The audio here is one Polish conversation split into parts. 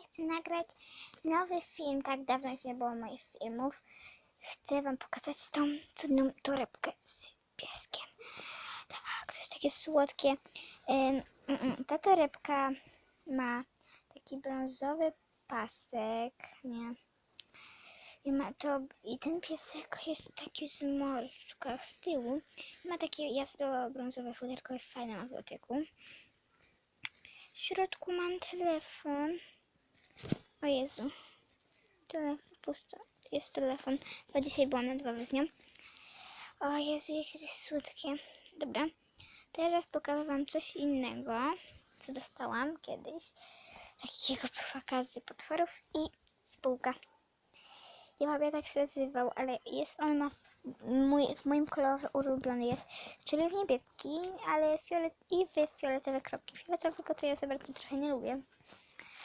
chcę nagrać nowy film. Tak dawno już nie było moich filmów. Chcę wam pokazać tą cudną torebkę z pieskiem. Tak, to jest takie słodkie. Mm, mm, ta torebka ma taki brązowy pasek, nie? I ma to, i ten piesek jest taki w zmorszczkach z tyłu. Ma takie jasno-brązowe futerko, fajne ma w dotyku. W środku mam telefon. O Jezu. Telefon, pusto. Jest telefon, bo dzisiaj byłam na dwa z nią. O Jezu, jakie to jest słodkie. Dobra. Teraz pokażę wam coś innego, co dostałam kiedyś. Takiego pokazy potworów i spółka. Nie wiem jak się nazywał, ale jest on ma mój, w moim kolorze ulubiony jest, czyli w niebieski, ale fiolet i w fioletowe kropki. Fioletowego to ja za bardzo trochę nie lubię.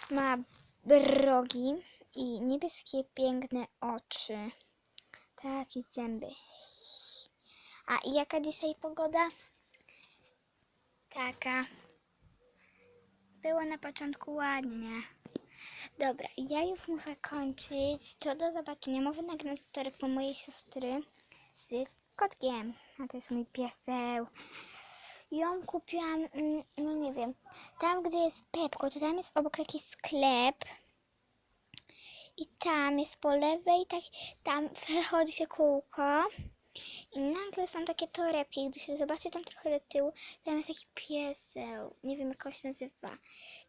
Ma rogi i niebieskie piękne oczy. Takie zęby. A jaka dzisiaj pogoda? Taka. Było na początku ładnie. Dobra, ja już muszę kończyć. To do zobaczenia. Może nagram storek po mojej siostry z kotkiem. A to jest mój pieseł. Ją kupiłam, mm, no nie wiem, tam gdzie jest Pepko, to tam jest obok taki sklep. I tam jest po lewej, tak, tam wychodzi się kółko. I nagle są takie torebki, gdy się zobaczy tam trochę do tyłu, tam jest taki pieseł. Nie wiem jak on się nazywa.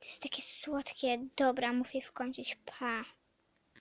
To jest takie słodkie. Dobra, muszę skończyć. Pa.